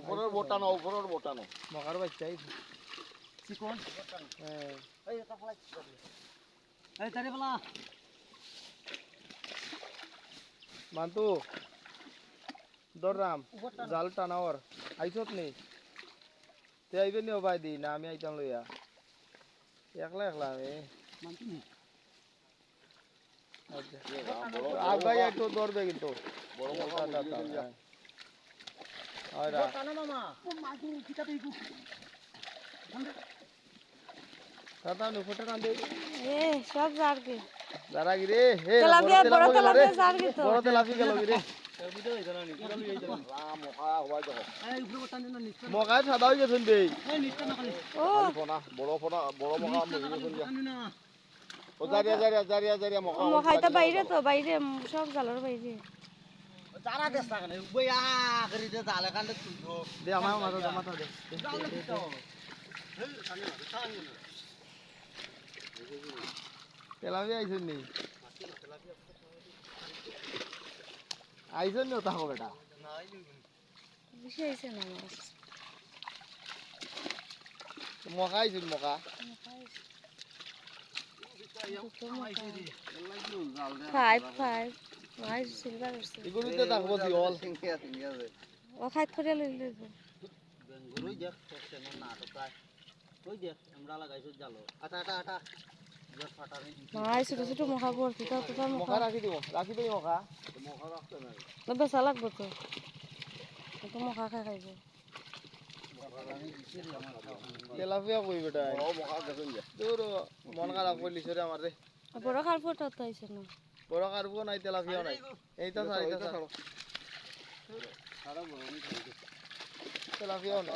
উপরের বোটানো উপরের বোটানো। মকার বাচ্চাই চিকন? হ্যাঁ। এই এটা ফলাই এই তারে বলা। মান্তু দররাম জাল টানাওর আইছত নি তে আইবে নি বাই দি না আমি আইতাম লইয়া। একলা একলা আমি। মানতি নি? আচ্ছা। বড় আগাই একটু দৌড়বে কিন্তু। বড় বড় নিচে সাদা হয়ে গেছেন ফোনা বড় ফোনা বড় না। ও জারিয়া জারিয়া জারিয়া জারিয়া মহা মখাইতা বাইরে তো বাইরে সব জালর বাইরে। যারা দেশ লাগানে বইয়া করি দে জালে কান্দে তুইছো দে আমার মাথা দে মাথা দে। তেলাপি আইছেন নি? আইছেন নি তাহো বেটা বেশি আইছে না মাছ? মকা আইছেন মকা ফাইভ ফাইভ মাছ সিলভার আছে এগুলোতে থাকব জিওল ও খাই থরে লইলে বেঙ্গুরই দেখ করছে না না তো প্রায় ওই দেখ আমরা লাগাইছো জালো আটা আটা আটা দেখ ফাটা নেই মাছ ছোট ছোট মখা পড়ছে তো তো মকা মখা রাখি দিব রাখি দিই মকা মহা রাখতে নাই না বেচা লাগবো তো তো মখা খাই খাইব তেলাপিয়া কই বেটা বড় মহা দেখুন যে দূর মন খারাপ করলিস রে আমার রে বড় খার ফটো তো আইছে না বড় কারবো নাই তেলাপিয়াও নাই এইটা ছাড় এইটা ছাড় তেলাপিয়াও নাই